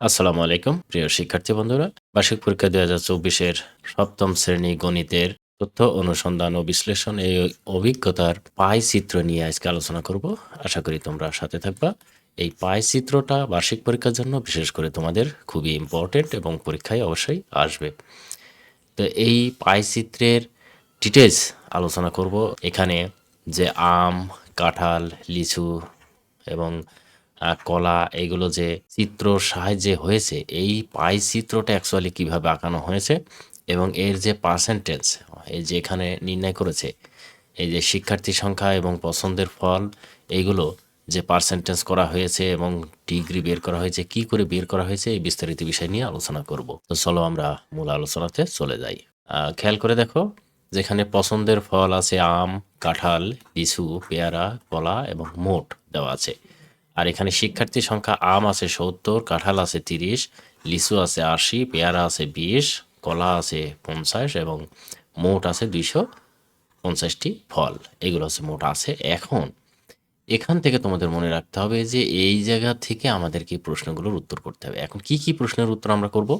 আসসালামু আলাইকুম, প্রিয় শিক্ষার্থী বন্ধুরা। বার্ষিক পরীক্ষা দুই হাজার চব্বিশের সপ্তম শ্রেণি গণিতের তথ্য অনুসন্ধান ও বিশ্লেষণ এই অভিজ্ঞতার পাই চিত্র নিয়ে আজকে আলোচনা করব। আশা করি তোমরা সাথে থাকবা। এই পাই চিত্রটা বার্ষিক পরীক্ষার জন্য, বিশেষ করে তোমাদের খুবই ইম্পর্টেন্ট এবং পরীক্ষায় অবশ্যই আসবে। তো এই পাই চিত্রের ডিটেলস আলোচনা করব। এখানে যে আম, কাঁঠাল, লিচু এবং কলা, এগুলো যে চিত্র সাহায্যে হয়েছে, এই পাই চিত্রটা অ্যাকচুয়ালি কীভাবে আঁকানো হয়েছে এবং এর যে পার্সেন্টেজ এই যে এখানে নির্ণয় করেছে, এই যে শিক্ষার্থী সংখ্যা এবং পছন্দের ফল, এইগুলো যে পার্সেন্টেজ করা হয়েছে এবং ডিগ্রি বের করা হয়েছে, কি করে বের করা হয়েছে, এই বিস্তারিত বিষয় নিয়ে আলোচনা করব। তো চলো আমরা মূল আলোচনাতে চলে যাই। খেয়াল করে দেখো, যেখানে পছন্দের ফল আছে আম, কাঁঠাল, লিচু, পেয়ারা, কলা এবং মোট দেওয়া আছে। আর এখানে শিক্ষার্থী সংখ্যা আম আছে সত্তর, কাঁঠাল আছে তিরিশ, লিচু আছে আশি, পেয়ারা আছে বিশ, কলা আছে পঞ্চাশ এবং মোট আছে দুইশো পঞ্চাশটি ফল। এগুলো হচ্ছে মোট আছে এখন। এখান থেকে তোমাদের মনে রাখতে হবে যে এই জায়গা থেকে আমাদেরকে প্রশ্নগুলোর উত্তর করতে হবে। এখন কি কি প্রশ্নের উত্তর আমরা করব?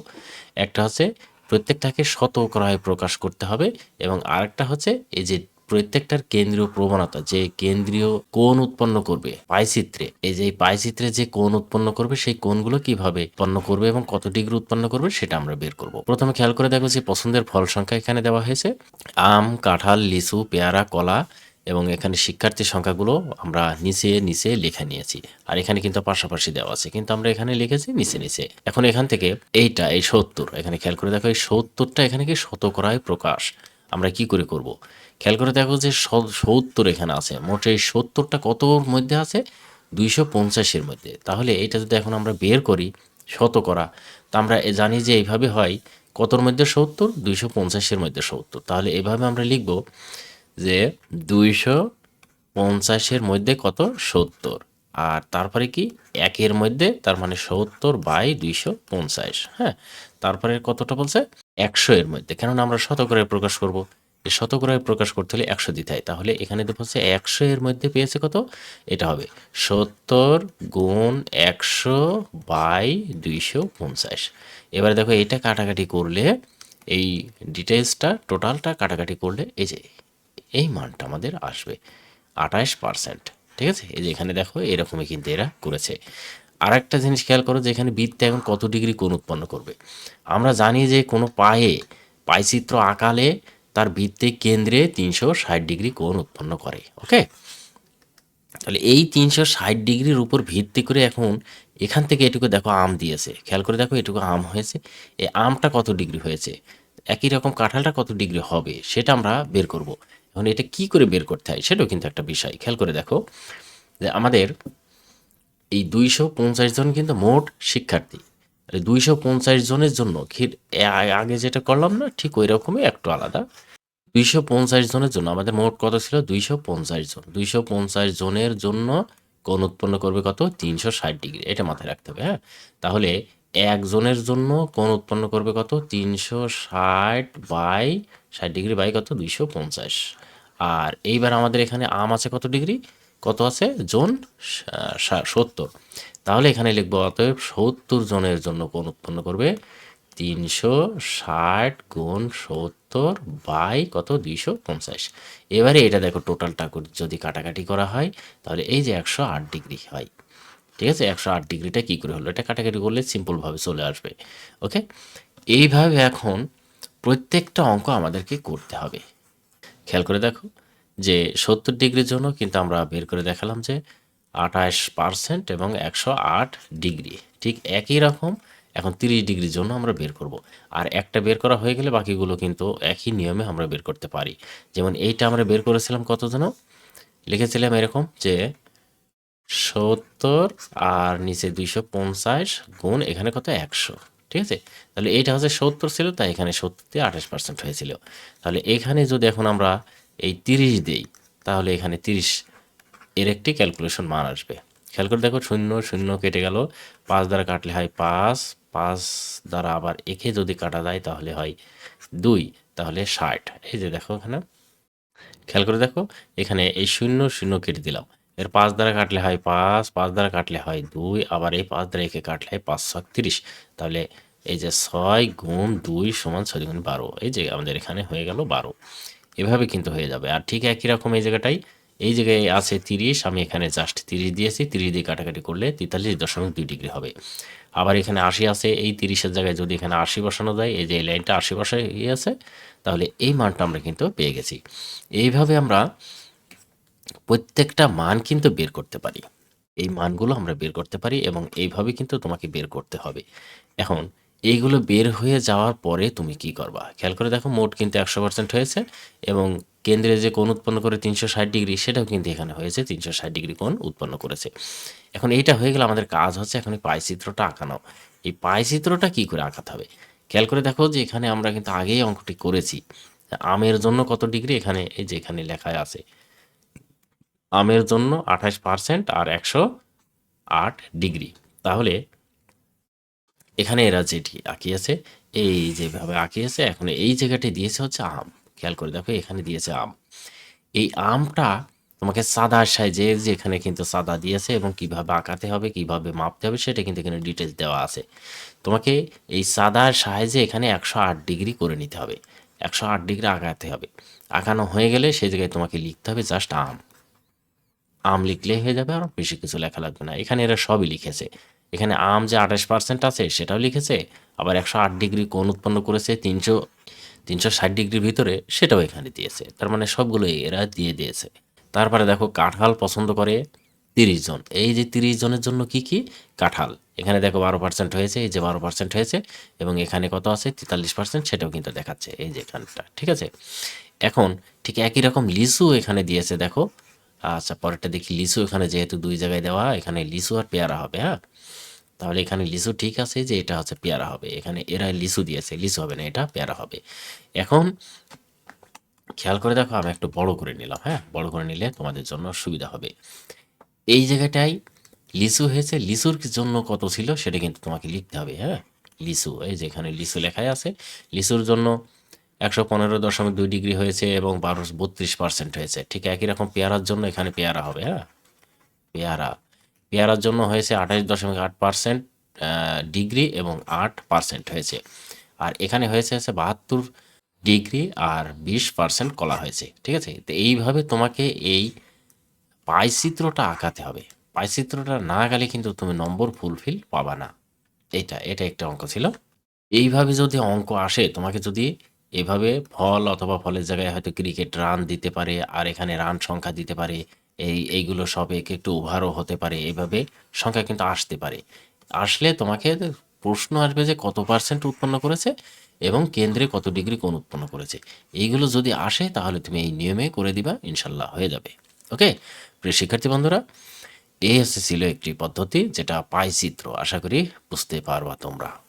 একটা হচ্ছে প্রত্যেকটাকে শতকরায় প্রকাশ করতে হবে এবং আরেকটা হচ্ছে এই যে প্রত্যেকটার কেন্দ্রীয় প্রবণতা, যে কেন্দ্রীয় কোণ উৎপন্ন করবে পাইচিত্রে এই যে পাইচিত্রে যে কোণ উৎপন্ন করবে, সেই কোণগুলো কীভাবে উৎপন্ন করবে এবং কত ডিগ্রি উৎপন্ন করবে, সেটা আমরা বের করব। প্রথমে খেয়াল করে দেখো যে পছন্দের ফল সংখ্যা এখানে দেওয়া হয়েছে। আম, কাঁঠাল, লিচু, পেয়ারা, কলা এবং এখানে শিক্ষার্থীর সংখ্যাগুলো আমরা নিচে নিচে লিখে নিয়েছি। আর এখানে কিন্তু পাশাপাশি দেওয়া আছে, কিন্তু আমরা এখানে লিখেছি নিচে নিচে। এখন এখান থেকে এইটা, এই সত্তর, এখানে খেয়াল করে দেখো এই সত্তরটা এখানে কি শতকরায় প্রকাশ। আমরা কি করে করব? খেয়াল করে দেখো যে সত্তর এখানে আছে। মোট এই সত্তরটা কতর মধ্যে আছে? দুইশো পঞ্চাশের মধ্যে। তাহলে এটা যদি এখন আমরা বের করি শতকরা তা আমরা জানি যে এইভাবে হয় কতর মধ্যে সত্তর? দুইশো পঞ্চাশের মধ্যে সত্তর। তাহলে এভাবে আমরা লিখব যে দুইশো পঞ্চাশের মধ্যে কত? সত্তর। আর তারপরে কি? একের মধ্যে, তার মানে সত্তর বাই দুইশো পঞ্চাশ। হ্যাঁ? তারপরে কতটা বলছে? একশো এর মধ্যে। কেননা আমরা শতকরায় প্রকাশ করব। এই শতকরায় প্রকাশ করতে হলে একশো দিতে হয়। তাহলে এখানে দেখো হচ্ছে একশো এর মধ্যে পেয়েছে কত? এটা হবে সত্তর গুণ একশো বাই দুইশো পঞ্চাশ। এবারে দেখো এটা কাটাকাটি করলে, এই ডিটেলসটা টোটালটা কাটাকাটি করলে এই যে এই মানটা আমাদের আসবে আঠাশ পার্সেন্ট। ঠিক আছে? এই যে এখানে দেখো এরকমই কিন্তু এরা করেছে। আর একটা জিনিস খেয়াল করো যে এখানে বৃত্তে এখন কত ডিগ্রি কোণ উৎপন্ন করবে। আমরা জানি যে কোনো পায়ে পাইচিত্র আকালে তার বৃত্তে কেন্দ্রে তিনশো ষাট ডিগ্রি কোণ উৎপন্ন করে ওকে তাহলে এই তিনশো ষাট ডিগ্রির উপর ভিত্তি করে এখন এখান থেকে এটুকু দেখো আম দিয়েছে। খেয়াল করে দেখো এটুকু আম হয়েছে। এই আমটা কত ডিগ্রি হয়েছে? একই রকম কাঁঠালটা কত ডিগ্রি হবে? সেটা আমরা বের করব। এখন এটা কি করে বের করতে হয়? সেটাও কিন্তু একটা বিষয়। খেয়াল করে দেখো যে আমাদের এই দুইশো পঞ্চাশ জন কিন্তু মোট শিক্ষার্থী। দুইশো পঞ্চাশ জনের জন্য ক্ষীর আগে যেটা করলাম না, ঠিক ওই রকমই একটু আলাদা। দুইশো পঞ্চাশ জনের জন্য আমাদের মোট কত ছিল? দুইশো পঞ্চাশ জন। দুইশো পঞ্চাশ জনের জন্য কোণ উৎপন্ন করবে কত? তিনশো ষাট ডিগ্রি। এটা মাথায় রাখতে হবে হ্যাঁ? তাহলে একজনের জন্য কোণ উৎপন্ন করবে কত? তিনশো ষাট বাই ষাট ডিগ্রি বাই কত? দুইশো পঞ্চাশ। আর এইবার আমাদের এখানে আম আছে কত ডিগ্রি? কত আছে? জন সত্তর। তাহলে এখানে লিখব, অতএব সত্তর জনের জন্য কোন উৎপন্ন করবে? তিনশো ষাট গুণ সত্তর বাই কত? দুইশো পঞ্চাশ। এবারে এটা দেখো, টোটালটা যদি কাটাকাটি করা হয়, তাহলে এই যে একশো আট ডিগ্রি হয়। ঠিক আছে? একশো আট ডিগ্রিটা কী করে হলো? এটা কাটাকাটি করলে সিম্পলভাবে চলে আসবে। ওকে? এইভাবে এখন প্রত্যেকটা অঙ্ক আমাদেরকে করতে হবে। খেয়াল করে দেখো। যে সত্তর ডিগ্রির জন্য কিন্তু আমরা বের করে দেখালাম যে আঠাশ পার্সেন্ট এবং একশো আট ডিগ্রি। ঠিক একই রকম এখন তিরিশ ডিগ্রির জন্য আমরা বের করব। আর একটা বের করা হয়ে গেলে বাকিগুলো কিন্তু একই নিয়মে আমরা বের করতে পারি। যেমন এইটা আমরা বের করেছিলাম কত যেন লিখেছিলাম এরকম যে সত্তর আর নিচে দুইশো পঞ্চাশ গুণ এখানে কত? একশো। ঠিক আছে? তাহলে এইটা হচ্ছে সত্তর ছিল, তাই এখানে সত্তর দিয়ে আঠাশ পার্সেন্ট হয়েছিল। তাহলে এখানে যদি এখন আমরা এই তিরিশ দেই, তাহলে এখানে তিরিশ এর একটি ক্যালকুলেশন মান আসবে। খেয়াল করে দেখো, শূন্য শূন্য কেটে গেল, পাঁচ দ্বারা কাটলে হয় পাঁচ পাঁচ দ্বারা আবার একে যদি কাটা যায় তাহলে হয় দুই, তাহলে ষাট। এই যে দেখো এখানে। খেয়াল করে দেখো, এখানে এই শূন্য শূন্য কেটে দিলাম। এর পাঁচ দ্বারা কাটলে হয় পাঁচ পাঁচ দ্বারা কাটলে হয় দুই, আবার এই পাঁচ দ্বারা একে কাটলে হয় পাঁচ, ছয়, তিরিশ। তাহলে এই যে ছয় গুণ দুই সমান ছয় গুণ বারো। এই যে আমাদের এখানে হয়ে গেল বারো। এভাবে কিন্তু হয়ে যাবে। আর ঠিক একই রকম এই জায়গাটাই, এই জায়গায় আছে তিরিশ, আমি এখানে জাস্ট তিরিশ দিয়েছি, তিরিশ দিয়ে কাটাকাটি করলে তেতাল্লিশ দশমিক দুই ডিগ্রি হবে। আবার এখানে আশি আছে, এই তিরিশের জায়গায় যদি এখানে আশি বসানো যায়, এই যে এই লাইনটা আশি বসায় আছে তাহলে এই মানটা আমরা কিন্তু পেয়ে গেছি। এইভাবে আমরা প্রত্যেকটা মান কিন্তু বের করতে পারি। এই মানগুলো আমরা বের করতে পারি এবং এইভাবে কিন্তু তোমাকে বের করতে হবে। এখন এইগুলো বের হয়ে যাওয়ার পরে তুমি কি করবা? খেয়াল করে দেখো, মোট কিন্তু একশো পার্সেন্ট হয়েছে এবং কেন্দ্রে যে কোণ উৎপন্ন করে তিনশো ষাট ডিগ্রি, সেটাও কিন্তু এখানে হয়েছে, তিনশো ষাট ডিগ্রি কোণ উৎপন্ন করেছে। এখন এইটা হয়ে গেলে আমাদের কাজ হচ্ছে এখন এই পাই চিত্রটা আঁকানো। এই পাই চিত্রটা কি করে আঁকাতে হবে? খেয়াল করে দেখো যে এখানে আমরা কিন্তু আগেই অঙ্কটি করেছি। আমের জন্য কত ডিগ্রি? এখানে এই যে এখানে লেখায় আছে। আমের জন্য আঠাশ পার্সেন্ট আর একশো আট ডিগ্রি। তাহলে এখানে এরা যেটি আঁকিয়েছে এই যেভাবে আঁকিয়েছে এখন এই জায়গাটি দিয়েছে হচ্ছে আম। খেয়াল করে দেখো, এখানে দিয়েছে আম। এই আমটা তোমাকে সাদা সাইজে যে এখানে কিন্তু সাদা দিয়েছে এবং কীভাবে আঁকাতে হবে, কীভাবে মাপতে হবে, সেটা কিন্তু এখানে ডিটেলস দেওয়া আছে। তোমাকে এই সাদার সাহায্যে এখানে একশো আট ডিগ্রি করে নিতে হবে। একশো আট ডিগ্রি আঁকাতে হবে। আঁকানো হয়ে গেলে সেই জায়গায় তোমাকে লিখতে হবে জাস্ট আম। আম লিখলে হয়ে যাবে, আর বেশি কিছু লেখা লাগবে না। এখানে এরা সবই লিখেছে। এখানে আম যে আঠাশ পার্সেন্ট আছে, সেটাও লিখেছে, আবার একশো আট ডিগ্রি কোণ উৎপন্ন করেছে, তিনশো তিনশো ষাট ডিগ্রির ভিতরে সেটাও এখানে দিয়েছে। তার মানে সবগুলো এরা দিয়ে দিয়েছে। তারপরে দেখো, কাঁঠাল পছন্দ করে তিরিশ জন। এই যে তিরিশ জনের জন্য কি কি? কাঁঠাল। এখানে দেখো বারো পার্সেন্ট হয়েছে, এই যে বারো পার্সেন্ট হয়েছে, এবং এখানে কত আছে? তেতাল্লিশ পার্সেন্ট সেটাও কিন্তু দেখাচ্ছে, এই যে এখানটা, ঠিক আছে? এখন ঠিক একই রকম লিচু এখানে দিয়েছে, দেখো। আচ্ছা পরেরটা দেখি লিচু এখানে যেহেতু দুই জায়গায় দেওয়া এখানে লিচু আর পেয়ারা হবে হ্যাঁ? তাহলে এখানে লিচু ঠিক আছে যে এটা হচ্ছে পেয়ারা হবে। এখানে এরা লিচু দিয়েছে, লিচু হবে না, এটা পেয়ারা হবে। এখন খেয়াল করে দেখো, আমি একটু বড় করে নিলাম হ্যাঁ? বড় করে নিলে তোমাদের জন্য সুবিধা হবে। এই জায়গাটাই লিচু হয়েছে, লিচুর জন্য কত ছিল সেটা কিন্তু তোমাকে লিখতে হবে হ্যাঁ? লিচু, এই যে এখানে লিচু লেখাই আছে, লিচুর জন্য একশো পনেরো দশমিক দুই ডিগ্রি হয়েছে এবং বারো বত্রিশ পার্সেন্ট হয়েছে। ঠিক একই রকম পেয়ারার জন্য এখানে পেয়ারা হবে হ্যাঁ? পেয়ারা। পেয়ারার জন্য হয়েছে আঠাশ দশমিক আট পার্সেন্ট ডিগ্রি এবং আট পার্সেন্ট হয়েছে। আর এখানে হয়েছে হচ্ছে বাহাত্তর ডিগ্রি আর বিশ পার্সেন্ট কলা হয়েছে, ঠিক আছে? তো এইভাবে তোমাকে এই পাই চিত্রটা আঁকাতে হবে। পাই চিত্রটা না আঁকালে কিন্তু তুমি নম্বর ফুলফিল পাবা না। এটা এটা একটা অঙ্ক ছিল। এইভাবে যদি অঙ্ক আসে, তোমাকে যদি এভাবে ফল অথবা ফলের জায়গায় হয়তো ক্রিকেট রান দিতে পারে, আর এখানে রান সংখ্যা দিতে পারে, এই, এইগুলো সব এক একটু ওভারও হতে পারে, এভাবে সংখ্যা কিন্তু আসতে পারে। আসলে তোমাকে প্রশ্ন আসবে যে কত পার্সেন্ট উৎপন্ন করেছে এবং কেন্দ্রে কত ডিগ্রি কোণ উৎপন্ন করেছে। এইগুলো যদি আসে তাহলে তুমি এই নিয়মে করে দিবা, ইনশাল্লাহ হয়ে যাবে। ওকে? প্রিয় শিক্ষার্থী বন্ধুরা এই হচ্ছে ছিল একটি পদ্ধতি যেটা পাই চিত্র আশা করি বুঝতে পারবা তোমরা।